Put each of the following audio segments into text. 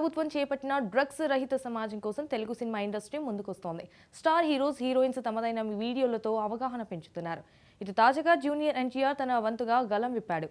ప్రభుత్వం చేపట్టిన డ్రగ్స్ రహిత సమాజం కోసం తెలుగు సినిమా ఇండస్ట్రీ ముందుకొస్తోంది. స్టార్ హీరోస్ హీరోయిన్స్ తమదైన వీడియోలతో అవగాహన పెంచుతున్నారు. ఇటు తాజాగా జూనియర్ ఎన్టీఆర్ తన వంతుగా గలం విప్పాడు.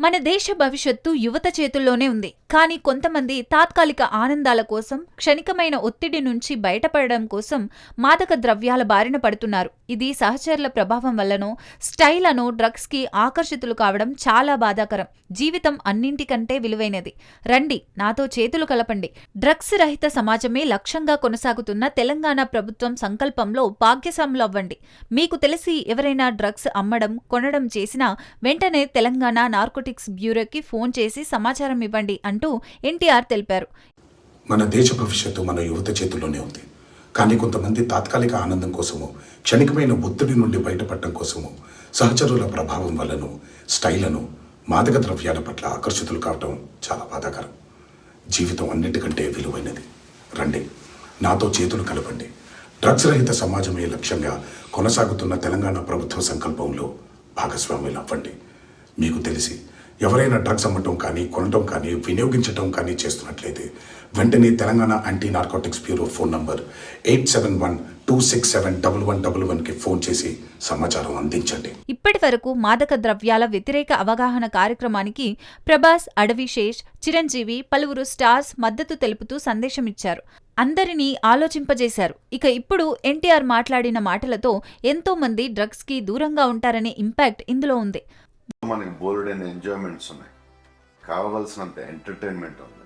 మన దేశ భవిష్యత్తు యువత చేతుల్లోనే ఉంది. కానీ కొంతమంది తాత్కాలిక ఆనందాల కోసం క్షణికమైన ఒత్తిడి నుంచి బయటపడడం కోసం మాదక ద్రవ్యాల బారిన పడుతున్నారు. ఇది సహచరుల ప్రభావం వల్లనో స్టైల్ అనో డ్రగ్స్కి ఆకర్షితులు కావడం చాలా బాధాకరం. జీవితం అన్నింటికంటే విలువైనది. రండి నాతో చేతులు కలపండి. డ్రగ్స్ రహిత సమాజమే లక్ష్యంగా కొనసాగుతున్న తెలంగాణ ప్రభుత్వం సంకల్పంలో భాగ్యస్వాములు అవ్వండి. మీకు తెలిసి ఎవరైనా డ్రగ్స్ అమ్మడం కొనడం చేసినా వెంటనే తెలంగాణ నార్కోటిక్స్ బ్యూరోకి ఫోన్ చేసి సమాచారం ఇవ్వండి అంటూ ఎన్టీఆర్ తెలిపారు. మన దేశ భవిష్యత్తు మన యువత చేతుల్లోనే ఉంది. కానీ కొంతమంది తాత్కాలిక ఆనందం కోసము క్షణికమైన ఒత్తిడి నుండి బయటపడటం కోసము సహచరుల ప్రభావం వలన స్టైలను మాదక ద్రవ్యాల పట్ల ఆకర్షితులు కావటం చాలా బాధాకరం. జీవితం అన్నిటికంటే విలువైనది. రండి నాతో చేతులు కలపండి. డ్రగ్స్ రహిత సమాజమే లక్ష్యంగా కొనసాగుతున్న తెలంగాణ ప్రభుత్వ సంకల్పంలో భాగస్వాములు అవ్వండి మీకు తెలిసి ఎవరైనా డ్రగ్స్ అమ్మటం కానీ కొనటం కానీ వినియోగించటం కానీ చేస్తున్నట్లయితే వెంటనే Telangana anti narcotics bureau phone number eight seven one two six seven double one double వన్కి ఫోన్ చేసి సమాచారం అందించండి. ఇప్పటి వరకు మాదక ద్రవ్యాల వ్యతిరేక అవగాహన కార్యక్రమానికి ప్రభాస్ అడవిశేష్ చిరంజీవి పలువురు స్టార్స్ మద్దతు తెలుపుతూ సందేశమిచ్చారు అందరినీ ఆలోచింపజేశారు. ఇక ఇప్పుడు ఎన్టీఆర్ మాట్లాడిన మాటలతో ఎంతో మంది డ్రగ్స్కి దూరంగా ఉంటారనే ఇంపాక్ట్ ఇందులో ఉంది. మనకి బోల్డైన ఎంజాయ్మెంట్స్ ఉన్నాయి. కావలసినంత ఎంటర్టైన్మెంట్ ఉంది.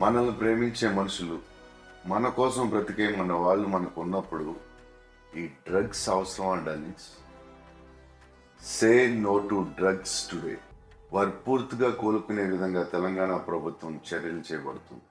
మనల్ని ప్రేమించే మనుషులు మన కోసం బ్రతికే మన వాళ్ళు మనకు ఉన్నప్పుడు ఈ డ్రగ్స్ అవసరం అండి say no to drugs today వారు పూర్తిగా కోలుకునే విధంగా తెలంగాణ ప్రభుత్వం చర్యలు చేపడుతుంది.